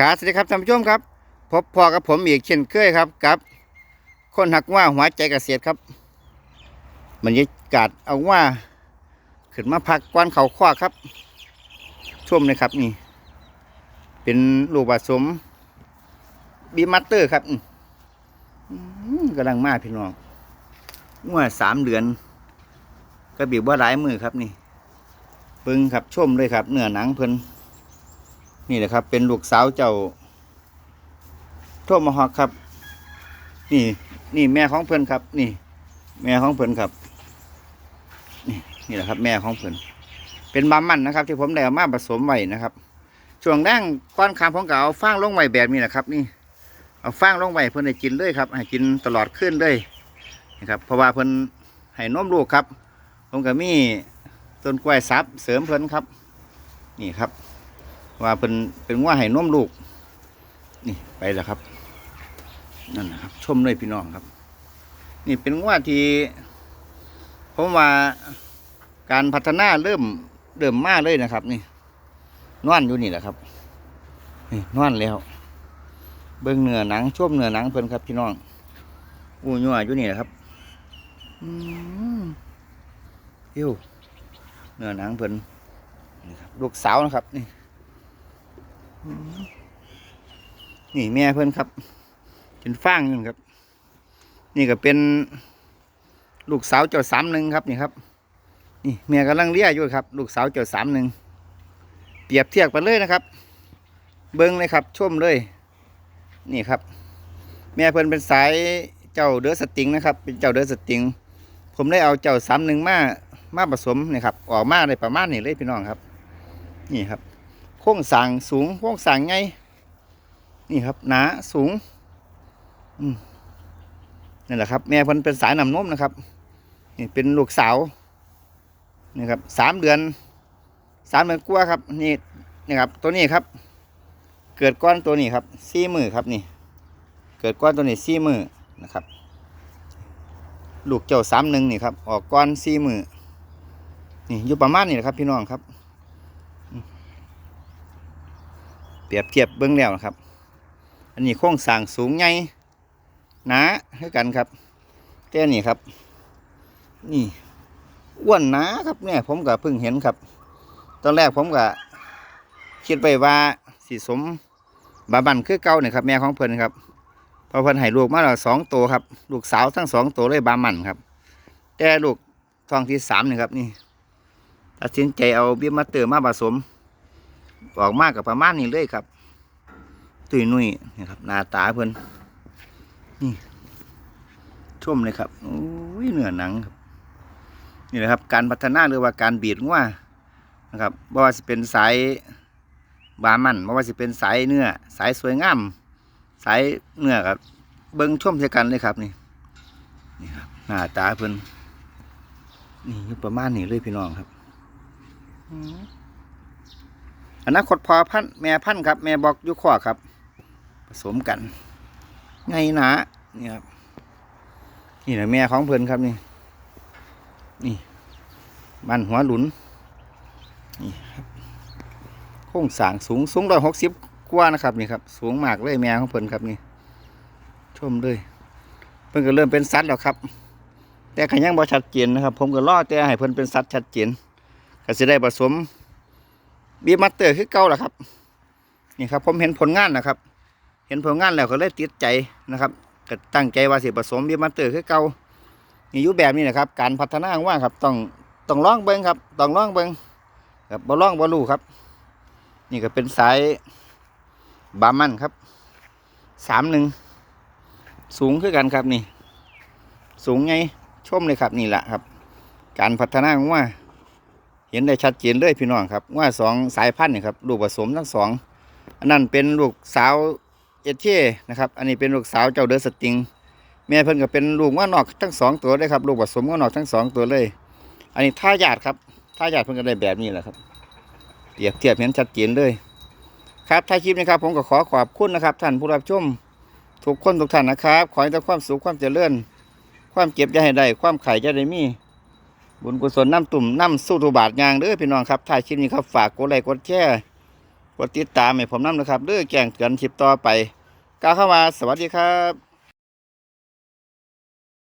ครับสวัสดีครับท่านผู้ชมครับ พบพอกับผมอีกเช่นเคยครับกับคนหักว่าหัวใจเกษตรครับบรรยากาศเอาว่าขึ้นมาพักกวนเขาคว้าครับชมเลยครับนี่ เป็นลูกผสมบีมัตเตอร์ครับกำลังมาพี่น้องว่าสามเดือน ก็บีบว่าหลายมือครับนี่ ปึงครับชมเลยครับเนื้อหนังเพิ่น นี่แหละครับ เป็นลูกสาวเจ้าโทมาฮอกครับ นี่ นี่แม่ของเพิ่นครับ นี่ แม่ของเพิ่นครับ นี่นี่แหละครับ แม่ของเพิ่นเป็นบามันนะครับ ที่ผมได้เอามาผสมไว้นะครับช่วงแรกก้อนคามผมก็เอาฟางลงไว้แบบนี้นะครับ นี่ เอาฟางลงไว้เพิ่นให้กินเลยครับ ให้กินตลอดขึ้นเลยนะครับ เพราะว่าเพิ่นให้นมลูกครับผมก็มีต้นกล้วยซับเสริมเพิ่นครับ นี่ครับ ว่าเป็นเป็นว่าให้น้มลูก นี่ไปแล้วครับ นั่นนะครับ ชมเลยพี่น้องครับ นี่เป็นว่าที่ผมว่าการพัฒนาเริ่มเริ่มมากเลยนะครับ นี่นอนอยู่นี่แหละครับ นี่นอนแล้ว เบิ้งเหนือหนังชมเหนือหนังเพิ่นครับพี่น้องอู้ยัวอยู่นี่แหละครับอืมเอ้วเนื้อหนังเพิ่นนะครับลูกสาวนะครับนี่ นี่แม่เพื่อนครับ เป็นฟางอยู่ครับ นี่ก็เป็นลูกสาวเจ้าสามหนึ่งครับนี่ครับ นี่แม่กำลังเลี้ยอยู่ครับ ลูกสาวเจ้าสามหนึ่งเปรียบเทียบกันเลยนะครับ เบิ้งเลยครับชมเลย นี่ครับ แม่เพื่อนเป็นสายเจ้าเดือสติงนะครับ เป็นเจ้าเดือสติง ผมได้เอาเจ้าสามหนึ่งมามาผสมนี่ครับออกมาในประมาณนี้เลยพี่น้องครับ นี่ครับ โค้งสร้างสูงโค้งสร้างไงนี่ครับหนาสูงนั่นแหละครับ แม่พิ่นเป็นสายนำนมนะครับ นี่เป็นลูกสาวนี่ครับสามเดือนสามเดือนกว่าครับ นี่นี่ครับ ตัวนี้ครับ เกิดก้อนตัวนี้ครับสี่มือครับนี่ เกิดก้อนตัวนี้สี่มือนะครับ ลูกเจ้าสามหนึ่งนี่ครับ ออกก้อนสี่มือนี่อยู่ประมาณนี้แหละครับ พี่น้องครับ เปรียบเทียบเบื้องแล้วนะครับ อันนี้โครงสร้างสูงใหญ่หนาให้กันครับแต่นี่ครับ นี่อ้วนหนาครับเนี่ยผมก็เพิ่งเห็นครับ ตอนแรกผมก็คิดไปว่าสีสมบาบันคือเก่าเนี่ยครับ แม่ของเพิ่นครับพอเพิ่นให้ลูกมาแล้วสองตัวครับ ลูกสาวทั้งสองตัวเลยบามันครับ แต่ลูกทองที่สามนี่ครับนี่ตัดสินใจเอาเบี้ยมาเตอร์มาผสม ออกมากกับประมาณนี้เลยครับ ตุยนุ่ยนี่ครับหน้าตาเพิ่นนี่ชุ่มเลยครับโอ้ยเนื้อหนังครับ นี่แหละครับ การพัฒนาหรือว่าการบีดว่านะครับบ่ว่าจะเป็นสายบามันบ่ว่าจะเป็นสายเนื้อ สายสวยงาม สายเนื้อครับ เบิ้งชุ่มใช่กันเลยครับนี่นี่ครับหน้าตาเพิ่นนี่ประมาณนี้เลยพี่น้องครับ อนาคตพอพันธ์แม่พันธ์ครับ แม่บอกอยุคอครับ ผสมกันไงหนานี่ครับนี่แหละแม่ของเพิ่นครับนี่ นี่บ้านหัวหลุนนี่ครับโค้งสางสูงสูงร้อยหกสิบกว่านะครับนี่ครับ สูงมากเลยแม่ของเพิ่นครับนี่ชมเลยเพิ่นก็เริ่มเป็นสัตว์แล้วครับ แต่ก็ยังบ่ชัดเจนนะครับ ผมก็รอแต่ให้เพิ่นเป็นสัตว์ชัดเจนก็จะได้ผสม บีมาเตอร์คือเก่าแหละครับ นี่ครับ ผมเห็นผลงานนะครับ เห็นผลงานแล้วก็เลยติดใจนะครับก็ตั้งใจว่าสิผสมบีมาเตอร์คือเก่านี่ยู่แบบนี้นะครับ การพัฒนาว่าครับต้องต้องลองเบิ้งครับต้องลองเบิ้งครับบ่ลองบ่รู้ครับ นี่ก็เป็นสายบามันครับสามหนึ่งสูงคือกันครับนี่ สูงไงชมเลยครับนี่แหละครับ การพัฒนาของว่า ห็นได้ชัดเจนเลยพี่น้องครับว่าสองสายพันธุ์นี่ครับลูกผสมทั้งสองอันนั้นเป็นลูกสาวเอเช่นะครับ อันนี้เป็นลูกสาวเจ้าเดอสติงแม่เพิ่นก็เป็นลูกว่านอกทั้งสองตัวเลยครับลูกผสมว่านอกทั้งสองตัวเลย อันนี้ท่ายาดครับท่ายาดเพิ่นก็ได้แบบนี้แหละครับเปรียบเทียบเห็นชัดเจนเลยครับท้ายคลิปนะครับผมก็ขอขอบคุณนะครับ ท่านผู้รับชมทุกคนทุกท่านนะครับ ขอให้แต่ความสุขความเจริญ ความเก็บอย่าให้ได้ ความไข่จะได้มี บุญกุศลน้ำตุ่มน้ำสู้ตุบาทยางเด้อพี่น้องครับถ่าคลิปนี้ครับฝากกดไลค์กดแชร์กดติดตามให้ผมน้ำนะครับเด้อแจ้งเตือนคลิปต่อไปกล่าวเข้ามาสวัสดีครับ